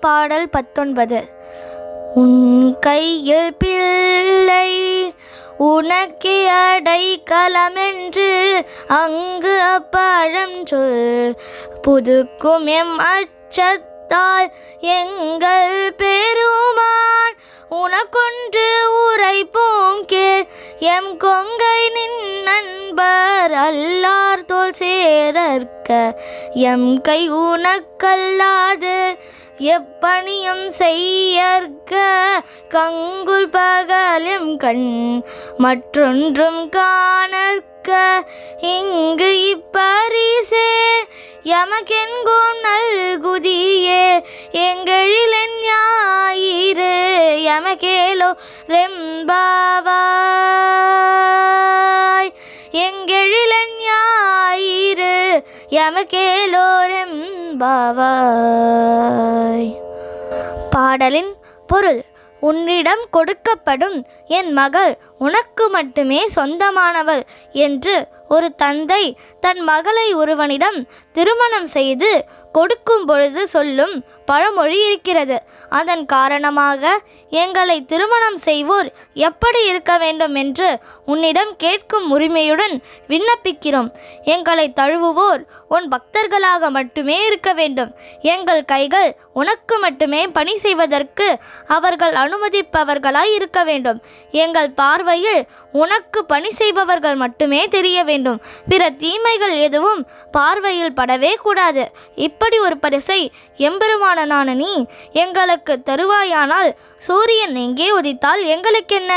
பாடல் பத்தொன்பது. உன் கையில் பிள்ளை உனக்கே அடைக்கலமென்று அங்கு அப்பழம் சொல். புதுக்கும் எம் அச்சத்தால் எங்கள் பெருமான் உனக்கொன்று உரைப்போம் கேள். எம் கொங்கை நின் நண்பர் அல்லார் தோல் சேரற்க. எம் கை உனக்கல்லாது எப்பணியும் செய்யற்க கங்குல் பகலும் கண் மற்றொன்றும் காணற்க. இங்கு இப்பரிசே எமக்கென்கோம் நல்குதியே எங்களிலென் ஞாயிறு எமக்கேலோ ரெம்பாவாய். எங்களிலன் ஞாயிறு பாவாய் பாடலின் பொருள் உன்னிடம் கொடுக்கப்படும் என் மகள் உனக்கு மட்டுமே சொந்தமானவள் என்று ஒரு தந்தை தன் மகளை ஒருவனிடம் திருமணம் செய்து கொடுக்கும் பொழுது சொல்லும் பழமொழி இருக்கிறது. அதன் காரணமாக எங்களை திருமணம் செய்வோர் எப்படி இருக்க வேண்டும் என்று உன்னிடம் கேட்கும் உரிமையுடன் விண்ணப்பிக்கிறோம். எங்களை தழுவுவோர் உன் பக்தர்களாக மட்டுமே இருக்க வேண்டும். எங்கள் கைகள் உனக்கு மட்டுமே பணி செய்வதற்கு அவர்கள் அனுமதிப்பவர்களாய் இருக்க வேண்டும். எங்கள் பார்வை பார்வையில் உனக்கு பணி செய்பவர்கள் மட்டுமே தெரிய வேண்டும். பிற தீமைகள் எதுவும் பார்வையில் படவே கூடாது. இப்படி ஒரு பரிசை எம்பெருமானனான நீ எங்களுக்கு தருவாயானால் சூரியன் எங்கே உதித்தால் எங்களுக்கென்ன?